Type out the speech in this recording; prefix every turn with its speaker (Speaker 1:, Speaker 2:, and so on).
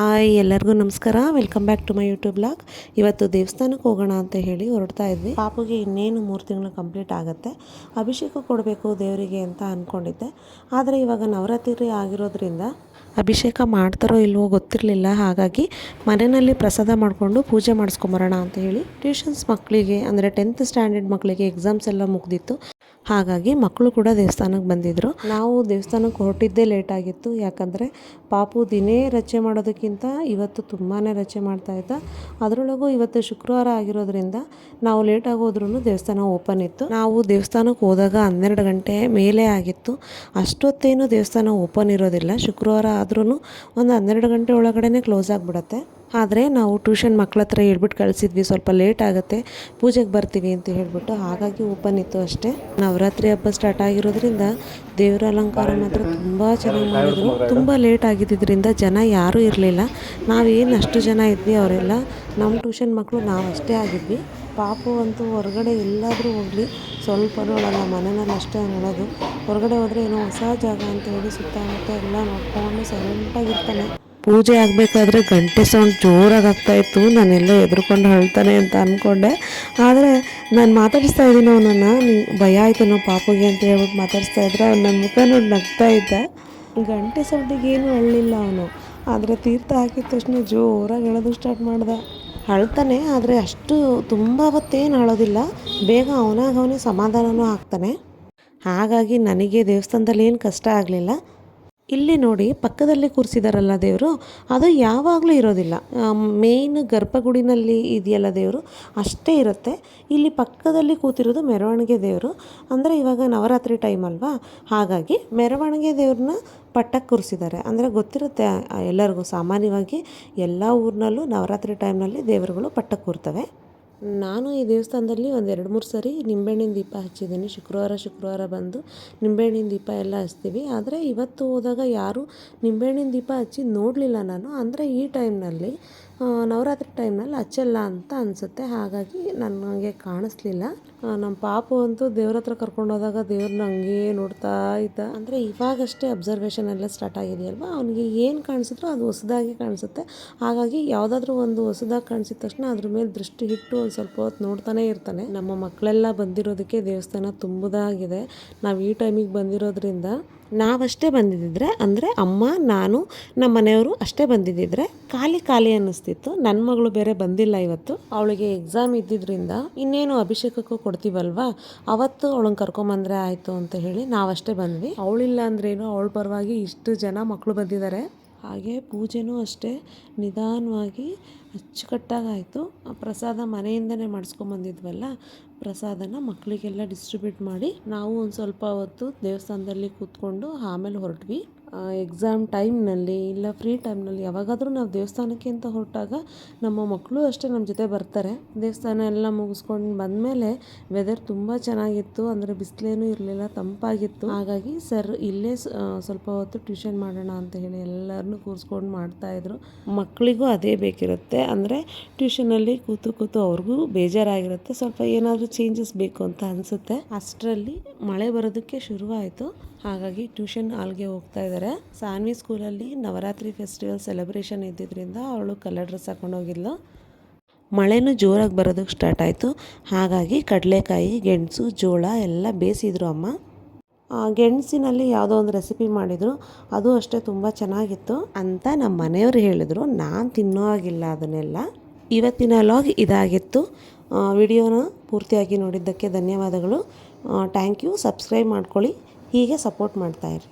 Speaker 1: Hi, ಎಲ್ಲರಿಗೂ ನಮಸ್ಕಾರ. Welcome back to my YouTube blog ಇವತ್ತು ದೇವಸ್ಥಾನಕ್ಕೆ ಹೋಗೋಣ ಅಂತ ಹೇಳಿ ಹೊರಡ್ತಾ ಇದ್ವಿ. ಪಾಪುಗೆ ಇನ್ನೇನು ಮೂರು ತಿಂಗಳು ಕಂಪ್ಲೀಟ್ ಆಗುತ್ತೆ. ಅಭಿಷೇಕ ಕೊಡಬೇಕು ದೇವರಿಗೆ ಅಂತ ಅಂದ್ಕೊಂಡಿದ್ದೆ ಆದರೆ ಇವಾಗ ನವರಾತ್ರಿ ಆಗಿರೋದ್ರಿಂದ ಅಭಿಷೇಕ ಮಾಡ್ತಾರೋ ಇಲ್ವೋ ಗೊತ್ತಿರಲಿಲ್ಲ. ಹಾಗಾಗಿ ಮನೆಯಲ್ಲಿ ಪ್ರಸಾದ ಮಾಡಿಕೊಂಡು ಪೂಜೆ ಮಾಡಿಸ್ಕೊಂಬರೋಣ ಅಂತ ಹೇಳಿ ಟ್ಯೂಷನ್ಸ್ ಮಕ್ಕಳಿಗೆ, ಅಂದರೆ ಟೆಂತ್ ಸ್ಟ್ಯಾಂಡರ್ಡ್ ಮಕ್ಕಳಿಗೆ ಎಕ್ಸಾಮ್ಸ್ ಎಲ್ಲ ಮುಗ್ದಿತ್ತು. ಹಾಗಾಗಿ ಮಕ್ಕಳು ಕೂಡ ದೇವಸ್ಥಾನಕ್ಕೆ ಬಂದಿದ್ದರು ನಾವು ದೇವಸ್ಥಾನಕ್ಕೆ ಹೊರಟಿದ್ದೇ ಲೇಟ್ ಆಗಿತ್ತು. ಯಾಕಂದರೆ ಪಾಪು ದಿನೇ ರಚೆ ಮಾಡೋದಕ್ಕಿಂತ ಇವತ್ತು ತುಂಬಾ ರಚೆ ಮಾಡ್ತಾ ಇದ್ದ. ಅದರೊಳಗೂ ಇವತ್ತು ಶುಕ್ರವಾರ ಆಗಿರೋದ್ರಿಂದ ನಾವು ಲೇಟಾಗಿ ಹೋದ್ರೂ ದೇವಸ್ಥಾನ ಓಪನ್ ಇತ್ತು. ನಾವು ದೇವಸ್ಥಾನಕ್ಕೆ ಹೋದಾಗ ಹನ್ನೆರಡು ಗಂಟೆ ಮೇಲೆ ಆಗಿತ್ತು. ಅಷ್ಟೊತ್ತೇನು ದೇವಸ್ಥಾನ ಓಪನ್ ಇರೋದಿಲ್ಲ. ಶುಕ್ರವಾರ ಆದ್ರೂ ಒಂದು ಹನ್ನೆರಡು ಗಂಟೆ ಒಳಗಡೆ ಕ್ಲೋಸ್ ಆಗಿಬಿಡತ್ತೆ. ಆದರೆ ನಾವು ಟ್ಯೂಷನ್ ಮಕ್ಕಳ ಹತ್ರ ಹೇಳ್ಬಿಟ್ಟು ಕಳಿಸಿದ್ವಿ. ಸ್ವಲ್ಪ ಲೇಟ್ ಆಗುತ್ತೆ. ಪೂಜೆಗೆ ಬರ್ತೀವಿ ಅಂತ ಹೇಳ್ಬಿಟ್ಟು ಹಾಗಾಗಿ ಓಪನ್ ಇತ್ತು ಅಷ್ಟೇ. ನವರಾತ್ರಿ ಹಬ್ಬ ಸ್ಟಾರ್ಟ್ ಆಗಿರೋದ್ರಿಂದ ದೇವರ ಅಲಂಕಾರ ಮಾತ್ರ ತುಂಬ ಚೆನ್ನಾಗಿ ಮಾಡಿದ್ರು. ತುಂಬ ಲೇಟ್ ಆಗಿದ್ದರಿಂದ ಜನ ಯಾರೂ ಇರಲಿಲ್ಲ. ನಾವೇನು ಅಷ್ಟು ಜನ ಇದ್ವಿ ಅವರೆಲ್ಲ. ನಮ್ಮ ಟ್ಯೂಷನ್ ಮಕ್ಕಳು ನಾವು ಅಷ್ಟೇ ಆಗಿದ್ವಿ. ಪಾಪು ಅಂತೂ ಹೊರಗಡೆ ಎಲ್ಲಾದರೂ ಹೋಗಲಿ. ಸ್ವಲ್ಪ ನೋಡೋಲ್ಲ ಮನೆಯಲ್ಲಿ ಅಷ್ಟೇ ನೋಡೋದು ಹೊರಗಡೆ ಹೋದರೆ ಏನೋ ಹೊಸ ಜಾಗ ಅಂತ ಹೇಳಿ ಸುತ್ತಮುತ್ತ ಎಲ್ಲ ನೋಡ್ಕೊಂಡು ಸೈಲೆಂಟಾಗಿರ್ತಾನೆ ಪೂಜೆ ಆಗಬೇಕಾದ್ರೆ ಗಂಟೆ ಸೌಂಡ್ ಜೋರಾಗಿ ಆಗ್ತಾಯಿತ್ತು ನಾನೆಲ್ಲೋ ಎದ್ರುಕೊಂಡು ಹೇಳ್ತಾನೆ ಅಂತ ಅಂದ್ಕೊಂಡೆ ಆದರೆ ನಾನು ಮಾತಾಡಿಸ್ತಾ ಇದ್ದೀನಿ ಅವನನ್ನು. ಭಯ ಆಯಿತು ನಾವು ಪಾಪುಗೆ ಅಂತ ಹೇಳ್ಬಿಟ್ಟು ಮಾತಾಡಿಸ್ತಾ ಇದ್ರೆ ಅವ್ನು ನನ್ನ ಮುಖ ನೋಡಿ ನಗ್ತಾ ಇದ್ದ. ಗಂಟೆ ಸೌಂಡಿಗೆ ಏನು ಅಳ್ಳಿಲ್ಲ ಅವನು. ಆದರೆ ತೀರ್ಥ ಹಾಕಿದ ತಕ್ಷಣ ಜೋರಾಗಿ ಹೇಳೋದು ಸ್ಟಾರ್ಟ್ ಮಾಡ್ದ. ಅಳ್ತಾನೆ, ಆದರೆ ಅಷ್ಟು ತುಂಬ ಅವತ್ತೇನು ಅಳೋದಿಲ್ಲ. ಬೇಗ ಅವನಾಗ ಅವನೇ ಸಮಾಧಾನನೂ ಆಗ್ತಾನೆ. ಹಾಗಾಗಿ ನನಗೆ ದೇವಸ್ಥಾನದಲ್ಲಿ ಏನು ಕಷ್ಟ ಆಗಲಿಲ್ಲ. ಇಲ್ಲಿ ನೋಡಿ ಪಕ್ಕದಲ್ಲಿ ಕೂರಿಸಿದಾರಲ್ಲ ದೇವರು, ಅದು ಯಾವಾಗಲೂ ಇರೋದಿಲ್ಲ. ಮೇಯ್ನ್ ಗರ್ಭಗುಡಿನಲ್ಲಿ ಇದೆಯಲ್ಲ ದೇವರು, ಅಷ್ಟೇ ಇರುತ್ತೆ. ಇಲ್ಲಿ ಪಕ್ಕದಲ್ಲಿ ಕೂತಿರೋದು ಮೆರವಣಿಗೆ ದೇವರು. ಅಂದರೆ ಇವಾಗ ನವರಾತ್ರಿ ಟೈಮ್ ಅಲ್ವಾ? ಹಾಗಾಗಿ ಮೆರವಣಿಗೆ ದೇವ್ರನ್ನ ಪಟ್ಟಕ್ಕೆ ಕೂರಿಸಿದ್ದಾರೆ. ಅಂದರೆ ಗೊತ್ತಿರುತ್ತೆ ಎಲ್ಲರಿಗೂ ಸಾಮಾನ್ಯವಾಗಿ ಎಲ್ಲ ಊರಿನಲ್ಲೂ ನವರಾತ್ರಿ ಟೈಮ್ನಲ್ಲಿ ದೇವರುಗಳು ಪಟ್ಟಕ್ಕೆ ಕೂರ್ತವೆ. ನಾನು ಈ ದೇವಸ್ಥಾನದಲ್ಲಿ ಒಂದು ಎರಡು ಮೂರು ಸರಿ ನಿಂಬೆಹಣ್ಣಿನ ದೀಪ ಹಚ್ಚಿದ್ದೀನಿ. ಶುಕ್ರವಾರ ಶುಕ್ರವಾರ ಬಂದು ನಿಂಬೆಹಣ್ಣಿನ ದೀಪ ಎಲ್ಲ ಹಚ್ತೀವಿ. ಆದರೆ ಇವತ್ತು ಹೋದಾಗ ಯಾರೂ ನಿಂಬೆಹಣ್ಣಿನ ದೀಪ ಹಚ್ಚಿ ನೋಡಲಿಲ್ಲ ನಾನು. ಅಂದರೆ ಈ ಟೈಮ್ನಲ್ಲಿ ನವರಾತ್ರಿ ಟೈಮ್ನಲ್ಲಿ ಹಚ್ಚಲ್ಲ ಅಂತ ಅನಿಸುತ್ತೆ. ಹಾಗಾಗಿ ನನಗೆ ಕಾಣಿಸ್ಲಿಲ್ಲ. ನಮ್ಮ ಪಾಪು ಅಂತೂ ದೇವ್ರ ಹತ್ರ ಕರ್ಕೊಂಡು ಹೋದಾಗ ದೇವ್ರನ್ನ ಹಂಗೆ ನೋಡ್ತಾ ಇದ್ದ. ಅಂದರೆ ಇವಾಗಷ್ಟೇ ಅಬ್ಸರ್ವೇಷನ್ ಎಲ್ಲ ಸ್ಟಾರ್ಟ್ ಆಗಿದೆಯಲ್ವ? ಅವನಿಗೆ ಏನು ಕಾಣಿಸಿದ್ರು ಅದು ಹೊಸದಾಗಿ ಕಾಣಿಸುತ್ತೆ. ಹಾಗಾಗಿ ಯಾವುದಾದ್ರೂ ಒಂದು ಹೊಸದಾಗಿ ಕಾಣಿಸಿದ ತಕ್ಷಣ ಅದ್ರ ಮೇಲೆ ದೃಷ್ಟಿ ಇಟ್ಟು ಒಂದು ಸ್ವಲ್ಪ ಹೊತ್ತು ನೋಡ್ತಾನೆ ಇರ್ತಾನೆ. ನಮ್ಮ ಮಕ್ಕಳೆಲ್ಲ ಬಂದಿರೋದಕ್ಕೆ ದೇವಸ್ಥಾನ ತುಂಬುದಾಗಿದೆ. ನಾವು ಈ ಟೈಮಿಗೆ ಬಂದಿರೋದ್ರಿಂದ ನಾವಷ್ಟೇ ಬಂದಿದ್ದಿದ್ರೆ ಅಂದರೆ ಅಮ್ಮ, ನಾನು, ನಮ್ಮ ಮನೆಯವರು ಅಷ್ಟೇ ಬಂದಿದ್ದಿದ್ರೆ ಖಾಲಿ ಖಾಲಿ ಅನ್ನಿಸ್ತಿತ್ತು. ನನ್ನ ಮಗಳು ಬೇರೆ ಬಂದಿಲ್ಲ ಇವತ್ತು. ಅವಳಿಗೆ ಎಕ್ಸಾಮ್ ಇದ್ದಿದ್ದರಿಂದ ಇನ್ನೇನು ಅಭಿಷೇಕಕ್ಕೂ ಕೊಡ್ತೀವಲ್ವಾ? ಅವತ್ತು ಅವಳನ್ನ ಕರ್ಕೊಂಬಂದ್ರೆ ಆಯಿತು ಅಂತ ಹೇಳಿ ನಾವಷ್ಟೇ ಬಂದ್ವಿ. ಅವಳಿಲ್ಲ ಅಂದ್ರೇನು ಅವಳ ಪರವಾಗಿ ಇಷ್ಟು ಜನ ಮಕ್ಕಳು ಬಂದಿದ್ದಾರೆ. ಹಾಗೆ ಪೂಜೆನೂ ಅಷ್ಟೇ. ನಿಧಾನವಾಗಿ ಅಚ್ಚುಕಟ್ಟಾಗಾಯಿತು. ಪ್ರಸಾದ ಮನೆಯಿಂದನೇ ಮಾಡಿಸ್ಕೊಂಬಂದಿದ್ವಲ್ಲ ಪ್ರಸಾದನ ಮಕ್ಕಳಿಗೆಲ್ಲ ಡಿಸ್ಟ್ರಿಬ್ಯೂಟ್ ಮಾಡಿ ನಾವು ಒಂದು ಸ್ವಲ್ಪ ಹೊತ್ತು ದೇವಸ್ಥಾನದಲ್ಲಿ ಕೂತ್ಕೊಂಡು ಆಮೇಲೆ ಹೊರಟ್ವಿ. ಎಕ್ಸಾಮ್ ಟೈಮ್ನಲ್ಲಿ ಇಲ್ಲ ಫ್ರೀ ಟೈಮ್ನಲ್ಲಿ ಯಾವಾಗಾದರೂ ನಾವು ದೇವಸ್ಥಾನಕ್ಕೆ ಅಂತ ಹೊರಟಾಗ ನಮ್ಮ ಮಕ್ಕಳು ಅಷ್ಟೇ ನಮ್ಮ ಜೊತೆ ಬರ್ತಾರೆ. ದೇವಸ್ಥಾನ ಎಲ್ಲ ಮುಗಿಸ್ಕೊಂಡು ಬಂದಮೇಲೆ ವೆದರ್ ತುಂಬ ಚೆನ್ನಾಗಿತ್ತು. ಅಂದರೆ ಬಿಸಿಲೇನೂ ಇರಲಿಲ್ಲ, ತಂಪಾಗಿತ್ತು. ಹಾಗಾಗಿ ಸರ್ ಇಲ್ಲೇ ಸ್ವಲ್ಪ ಹೊತ್ತು ಟ್ಯೂಷನ್ ಮಾಡೋಣ ಅಂತ ಹೇಳಿ ಎಲ್ಲರನ್ನೂ ಕೂರಿಸ್ಕೊಂಡು ಮಾಡ್ತಾಯಿದ್ರು ಮಕ್ಕಳಿಗೂ ಅದೇ ಬೇಕಿರುತ್ತೆ. ಅಂದರೆ ಟ್ಯೂಷನಲ್ಲಿ ಕೂತು ಕೂತು ಅವ್ರಿಗೂ ಬೇಜಾರಾಗಿರುತ್ತೆ. ಸ್ವಲ್ಪ ಏನಾದರೂ ಚೇಂಜಸ್ ಬೇಕು ಅಂತ ಅನಿಸುತ್ತೆ. ಅಷ್ಟರಲ್ಲಿ ಮಳೆ ಬರೋದಕ್ಕೆ ಶುರುವಾಯಿತು. ಹಾಗಾಗಿ ಟ್ಯೂಷನ್ ಹಾಲ್ಗೆ ಹೋಗ್ತಾ ಇದ್ದಾರೆ. ಸಾನ್ವಿ ಸ್ಕೂಲಲ್ಲಿ ನವರಾತ್ರಿ ಫೆಸ್ಟಿವಲ್ ಸೆಲೆಬ್ರೇಷನ್ ಇದ್ದಿದ್ದರಿಂದ ಅವಳು ಕಲರ್ ಡ್ರೆಸ್ ಹಾಕೊಂಡು ಹೋಗಿದ್ಲು. ಮಳೆನೂ ಜೋರಾಗಿ ಬರೋದಕ್ಕೆ ಸ್ಟಾರ್ಟ್ ಆಯಿತು. ಹಾಗಾಗಿ ಕಡಲೆಕಾಯಿ, ಗೆಣಸು, ಜೋಳ ಎಲ್ಲ ಬೇಯಿಸಿದ್ರು ಅಮ್ಮ. ಗೆಣಸಿನಲ್ಲಿ ಯಾವುದೋ ಒಂದು ರೆಸಿಪಿ ಮಾಡಿದರು. ಅದು ಅಷ್ಟೇ ತುಂಬ ಚೆನ್ನಾಗಿತ್ತು ಅಂತ ನಮ್ಮ ಮನೆಯವರು ಹೇಳಿದರು. ನಾನು ತಿನ್ನೋ ಆಗಿಲ್ಲ ಅದನ್ನೆಲ್ಲ. ಇವತ್ತಿನ ಲಾಗ್ ಇದಾಗಿತ್ತು. ವಿಡಿಯೋನ ಪೂರ್ತಿಯಾಗಿ ನೋಡಿದ್ದಕ್ಕೆ ಧನ್ಯವಾದಗಳು. ಥ್ಯಾಂಕ್ ಯು ಸಬ್ಸ್ಕ್ರೈಬ್ ಮಾಡ್ಕೊಳ್ಳಿ. ಹೀಗೆ ಸಪೋರ್ಟ್ ಮಾಡ್ತಾಯಿರಿ